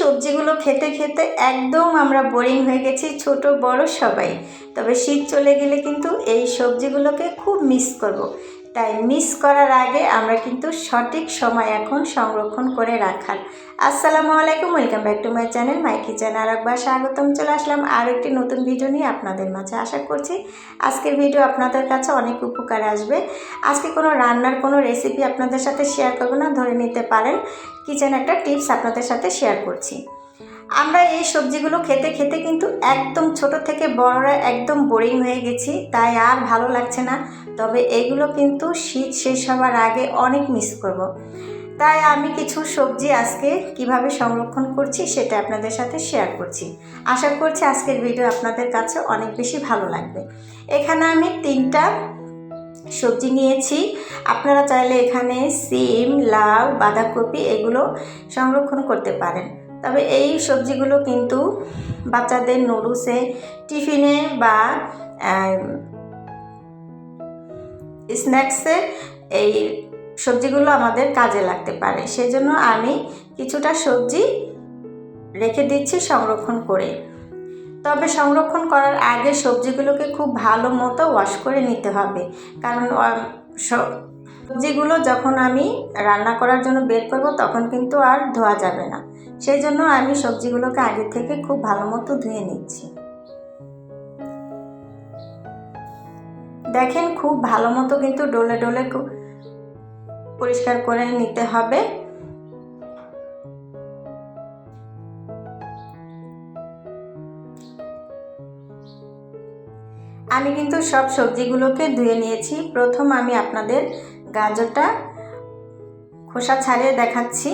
সবজিগুলো খেতে খেতে একদম আমরা বোরিং হয়ে গেছি, ছোট, বড় সবাই তবে শীত চলে গেলে কিন্তু এই সবজিগুলোকে খুব মিস করব। তাই মিস করার আগে আমরা কিন্তু সঠিক সময় এখন সংরক্ষণ করে রাখার। আসসালামু আলাইকুম welcome back to my channel my kitchen আর একবার স্বাগতম। চলে আসলাম আর একটি নতুন ভিডিও নিয়ে আপনাদের মাঝে আশা করছি। আজকের ভিডিও আপনাদের কাছে অনেক উপকার আসবে। আজকে কোনো রান্নার কোনো রেসিপি আপনাদের সাথে শেয়ার করব না, ধরে নিতে পারেন। কিচেন একটা টিপস আপনাদের সাথে শেয়ার করছি। আমরা এই সবজিগুলো খেতে খেতে কিন্তু একদম ছোট থেকে বড়রা একদম বোরিং হয়ে গেছি, তাই আর ভালো লাগছে না। তবে এগুলো কিন্তু শীত শেষ হওয়ার আগে অনেক মিস করব। তাই আমি কিছু সবজি আজকে কীভাবে সংরক্ষণ করছি সেটা আপনাদের সাথে শেয়ার করছি। আশা করছি আজকের ভিডিও আপনাদের কাছে অনেক বেশি ভালো লাগবে। এখানে আমি তিনটা সবজি নিয়েছি। আপনারা চাইলে এখানে সিম, লাউ, বাঁধাকপি এগুলো সংরক্ষণ করতে পারেন। তবে এই সবজিগুলো কিন্তু বাচ্চাদের নুডলসে, টিফিনে বা স্ন্যাক্সে এই সবজিগুলো আমাদের কাজে লাগতে পারে। সেজন্য আমি কিছুটা সবজি রেখে দিচ্ছি সংরক্ষণ করে। তবে সংরক্ষণ করার আগে সবজিগুলোকে খুব ভালো মতো ওয়াশ করে নিতে হবে। কারণ সবজিগুলো যখন আমি রান্না করার জন্য বের করব তখন কিন্তু আর ধোয়া যাবে না। সেই জন্য আমি সবজিগুলোকে আগে থেকে খুব ভালো মতো ধুয়ে নিচ্ছি। দেখেন খুব ভালো মতো কিন্তু ডোলে ডোলে পরিষ্কার করে নিতে হবে। আমি কিন্তু সব সবজিগুলোকে ধুয়ে নিয়েছি। প্রথম আমি আপনাদের গাজরটা খোসা ছাড়িয়ে দেখাচ্ছি।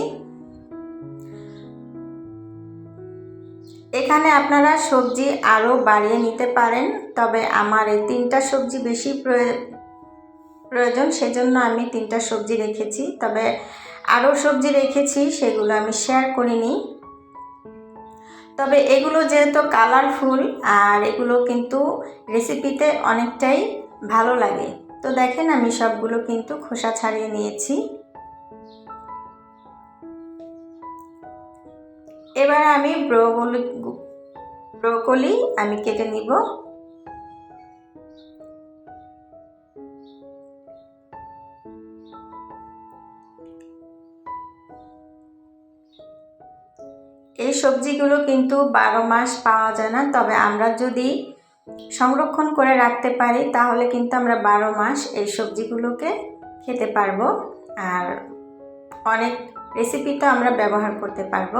এখানে আপনারা সবজি আরও বাড়িয়ে নিতে পারেন, তবে আমার এই তিনটা সবজি বেশি প্রয়োজন, সেজন্য আমি তিনটা সবজি রেখেছি। তবে আরও সবজি রেখেছি, সেগুলো আমি শেয়ার করিনি। তবে এগুলো যেহেতু কালারফুল আর এগুলো কিন্তু রেসিপিতে অনেকটাই ভালো লাগে। তো দেখেন আমি সবগুলো কিন্তু খোসা ছাড়িয়ে নিয়েছি। এবার আমি ব্রোকলি ব্রোকলি আমি কেটে নিব। এই সবজিগুলো কিন্তু বারো মাস পাওয়া যায় না, তবে আমরা যদি সংরক্ষণ করে রাখতে পারি, তাহলে কিন্তু আমরা বারো মাস এই সবজিগুলোকে খেতে পারব। আর অনেক রেসিপিতে আমরা ব্যবহার করতে পারব।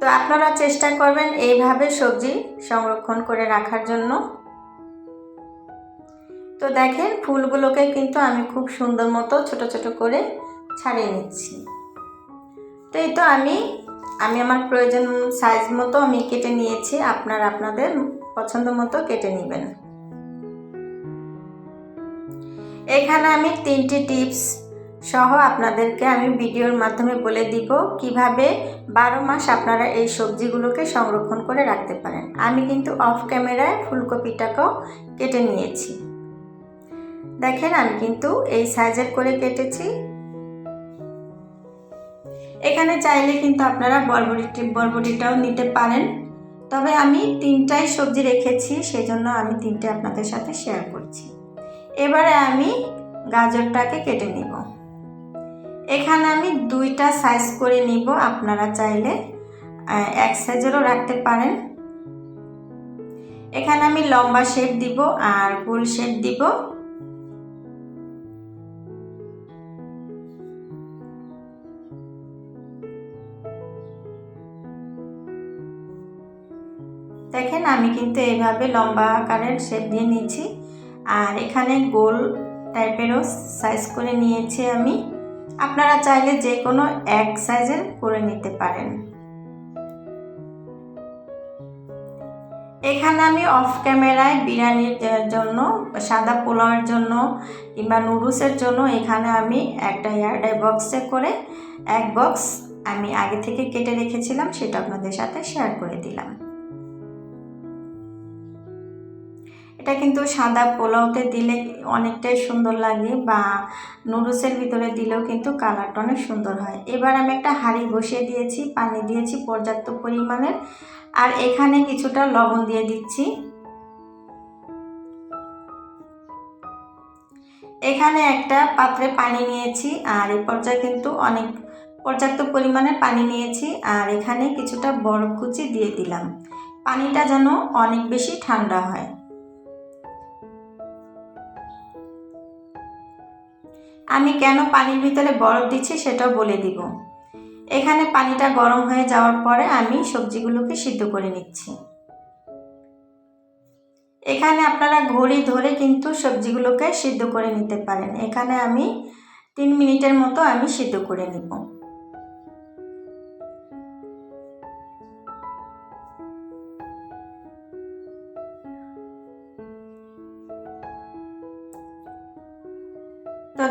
তো আপনারা চেষ্টা করবেন এইভাবে সবজি সংরক্ষণ করে রাখার জন্য। তো দেখেন ফুলগুলোকে কিন্তু আমি খুব সুন্দর মতো ছোট ছোট করে ছাড়িয়ে নিচ্ছি। তো এই তো আমি আমি আমার প্রয়োজন সাইজ মতো আমি কেটে নিয়েছি, আপনার আপনাদের পছন্দ মতো কেটে নেবেন। এখানে আমি তিনটি টিপস সহ আপনাদেরকে আমি ভিডিওর মাধ্যমে বলে দিব কীভাবে বারো মাস আপনারা এই সবজিগুলোকে সংরক্ষণ করে রাখতে পারেন। আমি কিন্তু অফ ক্যামেরায় ফুলকপিটাকেও কেটে নিয়েছি। দেখেন আমি কিন্তু এই সাইজের করে কেটেছি। এখানে চাইলে কিন্তু আপনারা বরবটি, বরবটিটাও নিতে পারেন। তবে আমি তিনটাই সবজি রেখেছি সেই জন্য আমি তিনটে আপনাদের সাথে শেয়ার করছি। এবারে আমি গাজরটাকে কেটে নিব। এখানে আমি দুইটা সাইজ করে নিব, আপনারা চাইলে এক সাইজেরও রাখতে পারেন। এখানে আমি লম্বা শেপ দিব আর গোল শেপ দিব। দেখেন, আমি কিন্তু এইভাবে লম্বা আকারের শেপ দিয়ে নিয়েছি আর এখানে গোল টাইপেরও সাইজ করে নিয়েছি আমি। আপনারা চাইলে যে কোনো এক সাইজের করে নিতে পারেন। এখানে আমি অফ ক্যামেরায় বিরিয়ানির জন্য, সাদা পোলাওয়ের জন্য কিংবা নুডলসের জন্য এখানে আমি একটা এয়ারডাই বক্সে করে এক বক্স আমি আগে থেকে কেটে রেখেছিলাম, সেটা আপনাদের সাথে শেয়ার করে দিলাম। এটা কিন্তু সাদা পোলাওতে দিলে অনেকটাই সুন্দর লাগে বা নুডলসের ভিতরে দিলেও কিন্তু কালারটা অনেক সুন্দর হয়। এবার আমি একটা হাঁড়ি বসিয়ে দিয়েছি, পানি দিয়েছি পর্যাপ্ত পরিমাণের। আর এখানে কিছুটা লবণ দিয়ে দিচ্ছি। এখানে একটা পাত্রে পানি নিয়েছি, আর এই পর্যায়ে কিন্তু অনেক পর্যাপ্ত পরিমাণে পানি নিয়েছি, আর এখানে কিছুটা বরফ কুচি দিয়ে দিলাম। পানিটা যেন অনেক বেশি ঠান্ডা হয়। আমি কেন পানির ভিতরে বরফ দিচ্ছি সেটাও বলে দিব। এখানে পানিটা গরম হয়ে যাওয়ার পরে আমি সবজিগুলোকে সিদ্ধ করে নিচ্ছি। এখানে আপনারা ঘড়ি ধরে কিন্তু সবজিগুলোকে সিদ্ধ করে নিতে পারেন। এখানে আমি তিন মিনিটের মতো আমি সিদ্ধ করে নিব।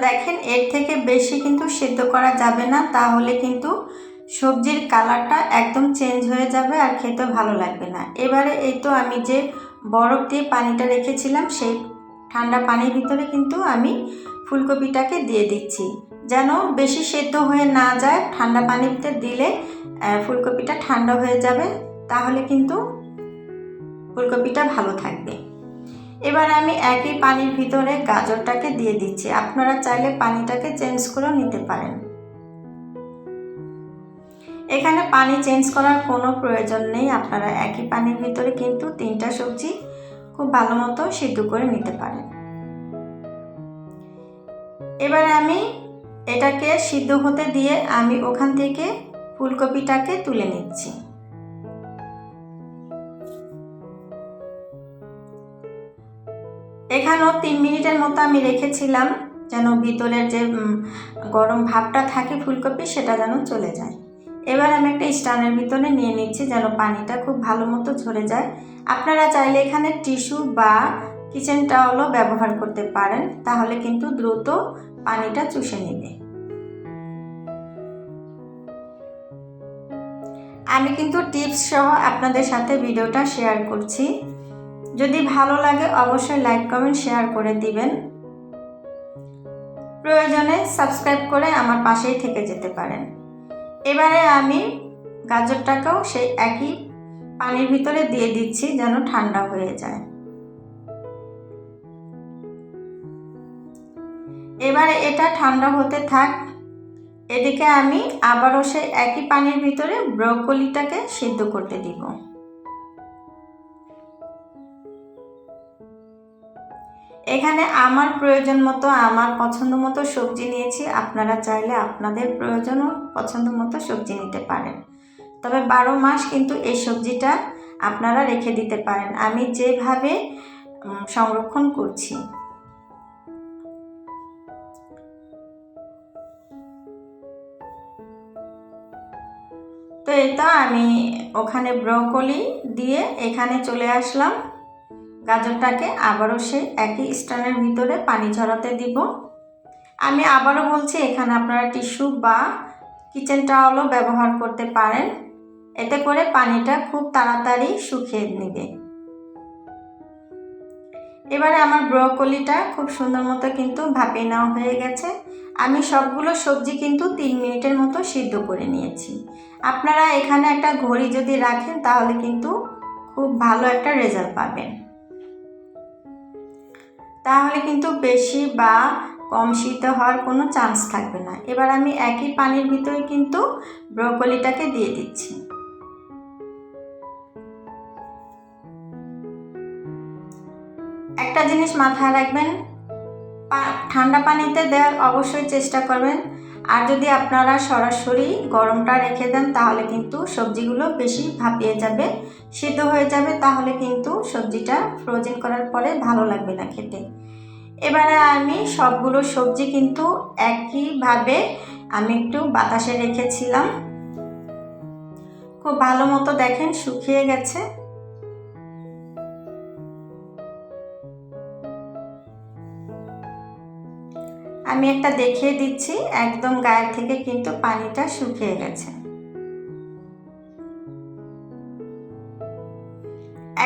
দেখেন, এর থেকে বেশি কিন্তু সিদ্ধ করা যাবে না, তাহলে কিন্তু সবজির কালারটা একদম চেঞ্জ হয়ে যাবে আর খেতে ভালো লাগবে না। এবারে এই তো আমি যে বরফ দিয়ে পানিটা রেখেছিলাম, সেই ঠান্ডা পানির ভিতরে কিন্তু আমি ফুলকপিটাকে দিয়ে দিচ্ছি। যেন বেশি সেদ্ধ হয়ে না যায়, ঠান্ডা পানিতে দিলে ফুলকপিটা ঠান্ডা হয়ে যাবে, তাহলে কিন্তু ফুলকপিটা ভালো থাকবে। এবার আমি একই পানির ভিতরে গাজরটাকে দিয়ে দিচ্ছি। আপনারা চাইলে পানিটাকে চেঞ্জ করেও নিতে পারেন। এখানে পানি চেঞ্জ করার কোনো প্রয়োজন নেই। আপনারা একই পানির ভিতরে কিন্তু তিনটা সবজি খুব ভালো মতো সিদ্ধ করে নিতে পারেন। এবার আমি এটাকে সিদ্ধ হতে দিয়ে আমি ওখান থেকে ফুলকপিটাকে তুলে নিচ্ছি। এখানেও তিন মিনিটের মতো আমি রেখেছিলাম, যেন ভিতরের যে গরম ভাবটা থাকে ফুলকপি, সেটা যেন চলে যায়। এবার আমি একটা স্টানের ভিতরে নিয়ে নিচ্ছি, যেন পানিটা খুব ভালো মতো ঝরে যায়। আপনারা চাইলে এখানে টিস্যু বা কিচেন টাওয়ালও ব্যবহার করতে পারেন, তাহলে কিন্তু দ্রুত পানিটা চুষে নেবে। আমি কিন্তু টিপস সহ আপনাদের সাথে ভিডিওটা শেয়ার করছি। যদি ভালো লাগে অবশ্যই লাইক, কমেন্ট, শেয়ার করে দিবেন। প্রয়োজনে সাবস্ক্রাইব করে আমার পাশেই থেকে যেতে পারেন। এবারে আমি গাজরটাকেও সেই একই পানির ভিতরে দিয়ে দিচ্ছি যেন ঠান্ডা হয়ে যায়। এবারে এটা ঠান্ডা হতে থাক। এদিকে আমি আবারও সেই একই পানির ভিতরে ব্রকলিটাকে সিদ্ধ করতে দিব। এখানে আমার প্রয়োজন মতো, আমার পছন্দ মতো সবজি নিয়েছি। আপনারা চাইলে আপনাদের প্রয়োজন পছন্দ মতো সবজি নিতে পারেন। তবে বারো মাস কিন্তু এই সবজিটা আপনারা রেখে দিতে পারেন। আমি যেভাবে সংরক্ষণ করছি। তো এটা আমি ওখানে ব্রকলি দিয়ে এখানে চলে আসলাম। গাজরটাকে আবারও সে একই স্টানের ভিতরে পানি ঝরাতে দিব। আমি আবারও বলছি, এখানে আপনারা টিস্যু বা কিচেন টাওয়ালও ব্যবহার করতে পারেন। এতে করে পানিটা খুব তাড়াতাড়ি শুকিয়ে নেবে। এবারে আমার ব্রকলিটা খুব সুন্দর মতো কিন্তু ভাপিয়ে নেওয়া হয়ে গেছে। আমি সবগুলো সবজি কিন্তু তিন মিনিটের মতো সিদ্ধ করে নিয়েছি। আপনারা এখানে একটা ঘড়ি যদি রাখেন, তাহলে কিন্তু খুব ভালো একটা রেজাল্ট পাবেন। তাহলে কিন্তু বেশি বা কম শীত হওয়ার কোনো চান্স থাকবে না। এবার আমি একই পানির ভিতরে কিন্তু ব্রকলিটাকে দিয়ে দিচ্ছি। একটা জিনিস মাথায় রাখবেন ঠান্ডা পানিতে দেওয়ার অবশ্যই চেষ্টা করবেন। আর যদি আপনারা সরাসরি গরমটা রেখে দেন, তাহলে কিন্তু সবজিগুলো বেশি ভাপিয়ে যাবে, সিদ্ধ হয়ে যাবে, তাহলে কিন্তু সবজিটা ফ্রোজেন করার পরে ভালো লাগবে না খেতে। এবারে আমি সবগুলো সবজি কিন্তু একইভাবে আমি একটু বাতাসে রেখেছিলাম। খুব ভালো মতো দেখেন শুকিয়ে গেছে। আমি একটা দেখিয়ে দিচ্ছি, একদম গায়ের থেকে কিন্তু পানিটা শুকিয়ে গেছে।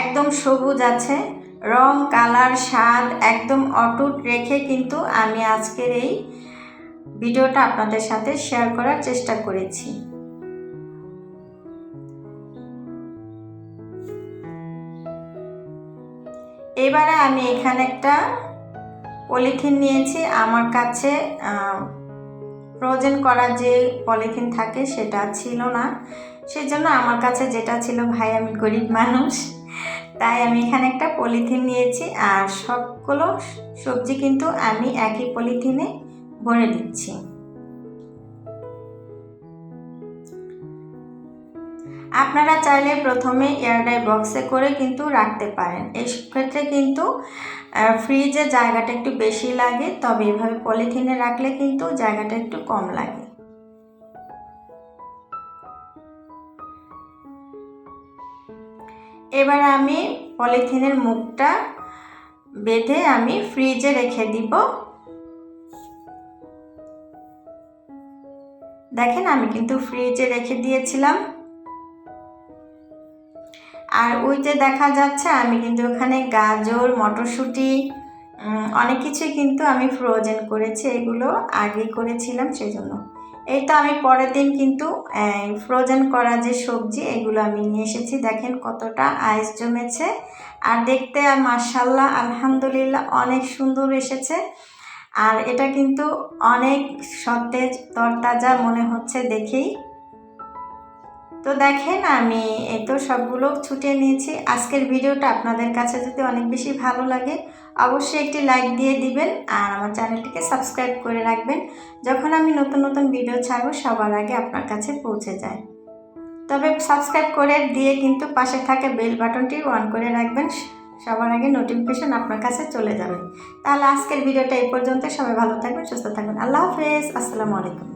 একদম সবুজ আছে রং, কালার, স্বাদ একদম অটুট রেখে কিন্তু আমি আজকের এই ভিডিওটা আপনাদের সাথে শেয়ার করার চেষ্টা করেছি। এবারে আমি এখানে একটা পলিথিন নিয়েছি। আমার কাছে ফ্রোজেন করা যে পলিথিন থাকে সেটা ছিল না। সেই জন্য আমার কাছে যেটা ছিল ভাই আমি গরিব মানুষ। তাই আমি এখানে একটা পলিথিন নিয়েছি আর সবগুলো সবজি কিন্তু আমি একই পলিথিনে ভরে দিচ্ছি। আপনারা চাইলে প্রথমে এয়ারডাই বক্সে করে কিন্তু রাখতে পারেন। এই ক্ষেত্রে কিন্তু ফ্রিজে জায়গাটা একটু বেশি লাগে, তবে এভাবে পলিথিনে রাখলে কিন্তু জায়গাটা একটু কম লাগে। এবার আমি পলিথিনের মুখটা বেঁধে আমি ফ্রিজে রেখে দিব। দেখেন, আমি কিন্তু ফ্রিজে রেখে দিয়েছিলাম। আর ওই যে দেখা যাচ্ছে, আমি কিন্তু ওখানে গাজর, মটরশুঁটি অনেক কিছুই কিন্তু আমি ফ্রোজেন করেছি। এগুলো আগে করেছিলাম সেই জন্য এই তো আমি পরের দিন কিন্তু ফ্রোজেন করা যে সবজি, এগুলো আমি নিয়ে এসেছি। দেখেন কতটা আইস জমেছে। আর দেখতে মার্শাল্লাহ আলহামদুলিল্লাহ অনেক সুন্দর এসেছে। আর এটা কিন্তু অনেক সতেজ, তরতাজা মনে হচ্ছে দেখেই। তো দেখেন আমি এই তো সবগুলো ছুটিয়ে নিয়েছি। আজকের ভিডিওটা আপনাদের কাছে যদি অনেক বেশি ভালো লাগে, অবশ্যই একটি লাইক দিয়ে দিবেন আর আমার চ্যানেলটিকে সাবস্ক্রাইব করে রাখবেন যখন আমি নতুন নতুন ভিডিও ছাড়ব, সবার আগে আপনার কাছে পৌঁছে যায়। তবে সাবস্ক্রাইব করে দিয়ে কিন্তু পাশে থাকে বেল বাটনটি অন করে রাখবেন, সবার আগে নোটিফিকেশন আপনার কাছে চলে যাবে। তাহলে আজকের ভিডিওটা এই পর্যন্ত সবাই ভালো থাকবেন, সুস্থ থাকবেন। আল্লাহ হাফেজ। আসসালামু আলাইকুম।